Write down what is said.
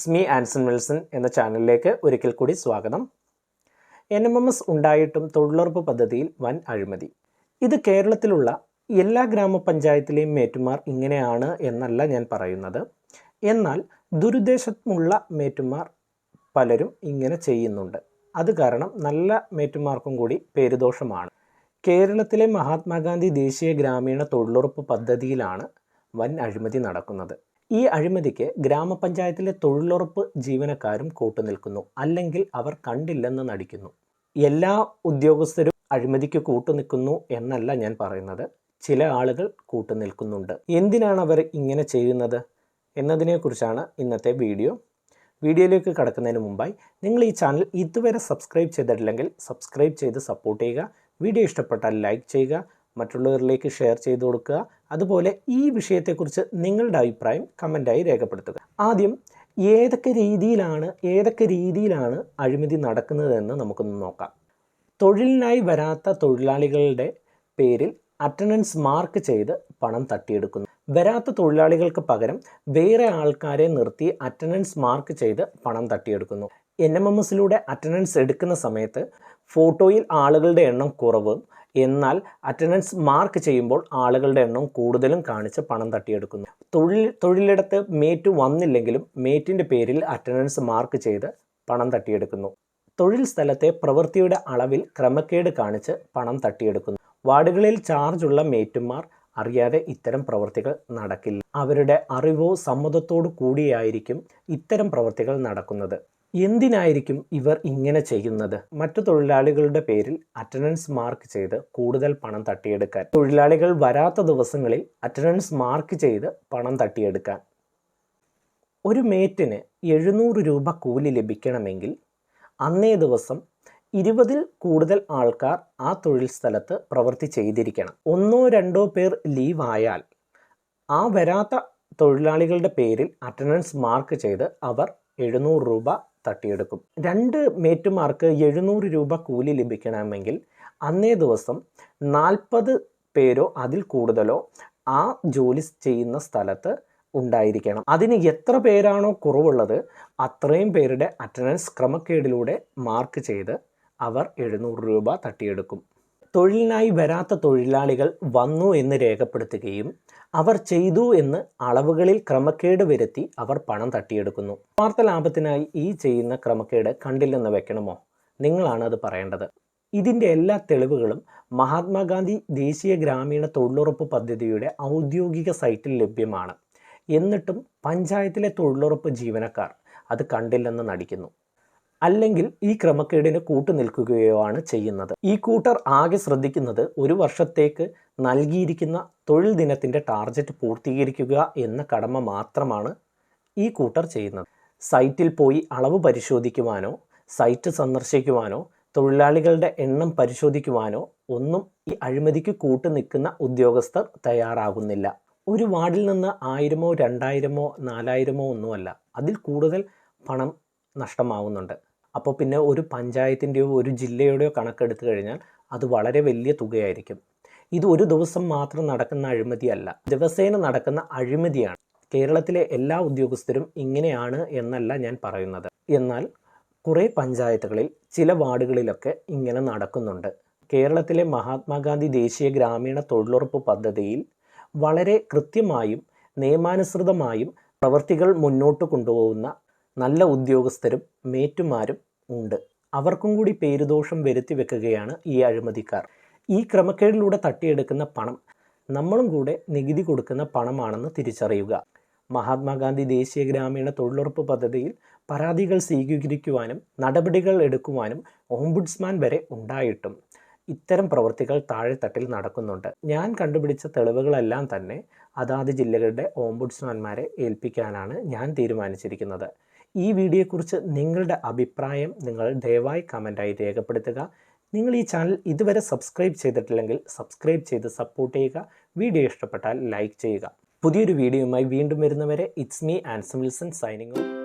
It's me Anson Wilson എന്ന ചാനലിലേക്ക് ഒരിക്കൽ കൂടി സ്വാഗതം. എൻ എം എം എസ് ഉണ്ടായിട്ടും തൊഴിലുറപ്പ് പദ്ധതിയിൽ വൻ അഴിമതി. ഇത് കേരളത്തിലുള്ള എല്ലാ ഗ്രാമപഞ്ചായത്തിലെയും മേറ്റുമാർ ഇങ്ങനെയാണ് എന്നല്ല ഞാൻ പറയുന്നത്. എന്നാൽ ദുരുദ്ദേശമുള്ള മേറ്റുമാർ പലരും ഇങ്ങനെ ചെയ്യുന്നുണ്ട്. അത് കാരണം നല്ല മേറ്റുമാർക്കും കൂടി പേരുദോഷമാണ്. കേരളത്തിലെ മഹാത്മാഗാന്ധി ദേശീയ ഗ്രാമീണ തൊഴിലുറപ്പ് പദ്ധതിയിലാണ് വൻ അഴിമതി നടക്കുന്നത്. ഈ അഴിമതിക്ക് ഗ്രാമപഞ്ചായത്തിലെ തൊഴിലുറപ്പ് ജീവനക്കാരും കൂട്ടുനിൽക്കുന്നു. അല്ലെങ്കിൽ അവർ കണ്ടില്ലെന്ന് നടിക്കുന്നു. എല്ലാ ഉദ്യോഗസ്ഥരും അഴിമതിക്ക് കൂട്ടുനിൽക്കുന്നു എന്നല്ല ഞാൻ പറയുന്നത്. ചില ആളുകൾ കൂട്ടുനിൽക്കുന്നുണ്ട്. എന്തിനാണ് അവർ ഇങ്ങനെ ചെയ്യുന്നത്? എന്നതിനെക്കുറിച്ചാണ് ഇന്നത്തെ വീഡിയോ. വീഡിയോയിലേക്ക് കടക്കുന്നതിന് മുമ്പായി നിങ്ങൾ ഈ ചാനൽ ഇതുവരെ സബ്സ്ക്രൈബ് ചെയ്തിട്ടില്ലെങ്കിൽ സബ്സ്ക്രൈബ് ചെയ്ത് സപ്പോർട്ട് ചെയ്യുക. വീഡിയോ ഇഷ്ടപ്പെട്ടാൽ ലൈക്ക് ചെയ്യുക. മറ്റുള്ളവരിലേക്ക് ഷെയർ ചെയ്ത് കൊടുക്കുക. അതുപോലെ ഈ വിഷയത്തെക്കുറിച്ച് നിങ്ങളുടെ അഭിപ്രായം കമന്റായി രേഖപ്പെടുത്തുക. ആദ്യം ഏതൊക്കെ രീതിയിലാണ് ഏതൊക്കെ രീതിയിലാണ് അഴിമതി നടക്കുന്നതെന്ന് നമുക്കൊന്ന് നോക്കാം. തൊഴിലിനായി വരാത്ത തൊഴിലാളികളുടെ പേരിൽ അറ്റൻഡൻസ് മാർക്ക് ചെയ്ത് പണം തട്ടിയെടുക്കുന്നു. വരാത്ത തൊഴിലാളികൾക്ക് പകരം വേറെ ആൾക്കാരെ നിർത്തി അറ്റൻഡൻസ് മാർക്ക് ചെയ്ത് പണം തട്ടിയെടുക്കുന്നു. എൻ എം എം എസിലൂടെ അറ്റൻഡൻസ് എടുക്കുന്ന സമയത്ത് ഫോട്ടോയിൽ ആളുകളുടെ എണ്ണം കുറവും എന്നാൽ അറ്റൻഡൻസ് മാർക്ക് ചെയ്യുമ്പോൾ ആളുകളുടെ എണ്ണം കൂടുതലും കാണിച്ച് പണം തട്ടിയെടുക്കുന്നു. തൊഴിൽ തൊഴിലിടത്ത് മേറ്റ് വന്നില്ലെങ്കിലും മേറ്റിന്റെ പേരിൽ അറ്റൻഡൻസ് മാർക്ക് ചെയ്ത് പണം തട്ടിയെടുക്കുന്നു. തൊഴിൽ സ്ഥലത്തെ പ്രവൃത്തിയുടെ അളവിൽ ക്രമക്കേട് കാണിച്ച് പണം തട്ടിയെടുക്കുന്നു. വാർഡുകളിൽ ചാർജുള്ള മേറ്റുമാർ അറിയാതെ ഇത്തരം പ്രവൃത്തികൾ നടക്കില്ല. അവരുടെ അറിവോ സമ്മതത്തോടു കൂടിയായിരിക്കും ഇത്തരം പ്രവൃത്തികൾ നടക്കുന്നത്. എന്തിനായിരിക്കും ഇവർ ഇങ്ങനെ ചെയ്യുന്നത്? മറ്റു തൊഴിലാളികളുടെ പേരിൽ അറ്റൻഡൻസ് മാർക്ക് ചെയ്ത് കൂടുതൽ പണം തട്ടിയെടുക്കാൻ. തൊഴിലാളികൾ വരാത്ത ദിവസങ്ങളിൽ അറ്റൻഡൻസ് മാർക്ക് ചെയ്ത് പണം തട്ടിയെടുക്കാൻ. ഒരു മേറ്റിന് എഴുന്നൂറ് രൂപ കൂലി ലഭിക്കണമെങ്കിൽ അന്നേ ദിവസം ഇരുപതിൽ കൂടുതൽ ആൾക്കാർ ആ തൊഴിൽ സ്ഥലത്ത് പ്രവൃത്തി ചെയ്തിരിക്കണം. ഒന്നോ രണ്ടോ പേർ ലീവ് ആയാൽ ആ വരാത്ത തൊഴിലാളികളുടെ പേരിൽ അറ്റൻഡൻസ് മാർക്ക് ചെയ്ത് അവർ എഴുന്നൂറ് രൂപ തട്ടിയെടുക്കും. രണ്ട് മേറ്റുമാർക്ക് എഴുന്നൂറ് രൂപ കൂലി ലഭിക്കണമെങ്കിൽ അന്നേ ദിവസം നാൽപ്പത് പേരോ അതിൽ കൂടുതലോ ആ ജോലി ചെയ്യുന്ന സ്ഥലത്ത് ഉണ്ടായിരിക്കണം. അതിന് എത്ര പേരാണോ കുറവുള്ളത് അത്രയും പേരുടെ അറ്റൻഡൻസ് ക്രമക്കേടിലൂടെ മാർക്ക് ചെയ്ത് അവർ എഴുന്നൂറ് രൂപ തട്ടിയെടുക്കും. തൊഴിലിനായി വരാത്ത തൊഴിലാളികൾ വന്നു എന്ന് രേഖപ്പെടുത്തുകയും അവർ ചെയ്തു എന്ന് അളവുകളിൽ ക്രമക്കേട് വരുത്തി അവർ പണം തട്ടിയെടുക്കുന്നു. വാർത്ത ലാഭത്തിനായി ഈ ചെയ്യുന്ന ക്രമക്കേട് കണ്ടില്ലെന്ന് വെക്കണമോ? നിങ്ങളാണ് അത് പറയേണ്ടത്. ഇതിന്റെ എല്ലാ തെളിവുകളും മഹാത്മാഗാന്ധി ദേശീയ ഗ്രാമീണ തൊഴിലുറപ്പ് പദ്ധതിയുടെ ഔദ്യോഗിക സൈറ്റിൽ ലഭ്യമാണ്. എന്നിട്ടും പഞ്ചായത്തിലെ തൊഴിലുറപ്പ് ജീവനക്കാർ അത് കണ്ടില്ലെന്ന് നടിക്കുന്നു. അല്ലെങ്കിൽ ഈ ക്രമക്കേടിന് കൂട്ടു നിൽക്കുകയോ ആണ് ചെയ്യുന്നത്. ഈ കൂട്ടർ ആകെ ശ്രദ്ധിക്കുന്നത് ഒരു വർഷത്തേക്ക് നൽകിയിരിക്കുന്ന തൊഴിൽ ദിനത്തിന്റെ ടാർജറ്റ് പൂർത്തീകരിക്കുക എന്ന കടമ മാത്രമാണ് ഈ കൂട്ടർ ചെയ്യുന്നത്. സൈറ്റിൽ പോയി അളവ് പരിശോധിക്കുവാനോ സൈറ്റ് സന്ദർശിക്കുവാനോ തൊഴിലാളികളുടെ എണ്ണം പരിശോധിക്കുവാനോ ഒന്നും ഈ അഴിമതിക്ക് കൂട്ടു നിൽക്കുന്ന ഉദ്യോഗസ്ഥർ തയ്യാറാകുന്നില്ല. ഒരു വാർഡിൽ നിന്ന് ആയിരമോ രണ്ടായിരമോ നാലായിരമോ ഒന്നുമല്ല. അതിൽ കൂടുതൽ പണം നഷ്ടമാവുന്നുണ്ട്. അപ്പോൾ പിന്നെ ഒരു പഞ്ചായത്തിന്റെയോ ഒരു ജില്ലയുടെയോ കണക്കെടുത്തു കഴിഞ്ഞാൽ അത് വളരെ വലിയ തുകയായിരിക്കും. ഇത് ഒരു ദിവസം മാത്രം നടക്കുന്ന അഴിമതിയല്ല ദിവസേന നടക്കുന്ന അഴിമതിയാണ്. കേരളത്തിലെ എല്ലാ ഉദ്യോഗസ്ഥരും ഇങ്ങനെയാണ് എന്നല്ല ഞാൻ പറയുന്നത്. എന്നാൽ കുറേ പഞ്ചായത്തുകളിൽ ചില വാർഡുകളിലൊക്കെ ഇങ്ങനെ നടക്കുന്നുണ്ട്. കേരളത്തിലെ മഹാത്മാഗാന്ധി ദേശീയ ഗ്രാമീണ തൊഴിലുറപ്പ് പദ്ധതിയിൽ വളരെ കൃത്യമായും നിയമാനുസൃതമായും പ്രവൃത്തികൾ മുന്നോട്ട് കൊണ്ടുപോകുന്ന നല്ല ഉദ്യോഗസ്ഥരും മേറ്റുമാരും ഉണ്ട്. അവർക്കും കൂടി പേരുദോഷം വരുത്തി വെക്കുകയാണ് ഈ അഴിമതിക്കാർ. ഈ ക്രമക്കേടിലൂടെ തട്ടിയെടുക്കുന്ന പണം നമ്മളും കൂടെ നികുതി കൊടുക്കുന്ന പണമാണെന്ന് തിരിച്ചറിയുക. മഹാത്മാഗാന്ധി ദേശീയ ഗ്രാമീണ തൊഴിലുറപ്പ് പദ്ധതിയിൽ പരാതികൾ സ്വീകരിക്കുവാനും നടപടികൾ എടുക്കുവാനും ഓംബുഡ്സ്മാൻ വരെ ഉണ്ടായിട്ടും ഇത്തരം പ്രവൃത്തികൾ താഴെത്തട്ടിൽ നടക്കുന്നുണ്ട്. ഞാൻ കണ്ടുപിടിച്ച തെളിവുകളെല്ലാം തന്നെ അതാത് ജില്ലകളുടെ ഓംബുഡ്സ്മാൻമാരെ ഏൽപ്പിക്കാനാണ് ഞാൻ തീരുമാനിച്ചിരിക്കുന്നത്. ഈ വീഡിയോയെക്കുറിച്ച് നിങ്ങളുടെ അഭിപ്രായം നിങ്ങൾ ദയവായി കമന്റായി രേഖപ്പെടുത്തുക. നിങ്ങൾ ഈ ചാനൽ ഇതുവരെ സബ്സ്ക്രൈബ് ചെയ്തിട്ടില്ലെങ്കിൽ സബ്സ്ക്രൈബ് ചെയ്ത് സപ്പോർട്ട് ചെയ്യുക. വീഡിയോ ഇഷ്ടപ്പെട്ടാൽ ലൈക്ക് ചെയ്യുക. പുതിയൊരു വീഡിയോയുമായി വീണ്ടും വരുന്നവരെ it's me Anson Wilson signing off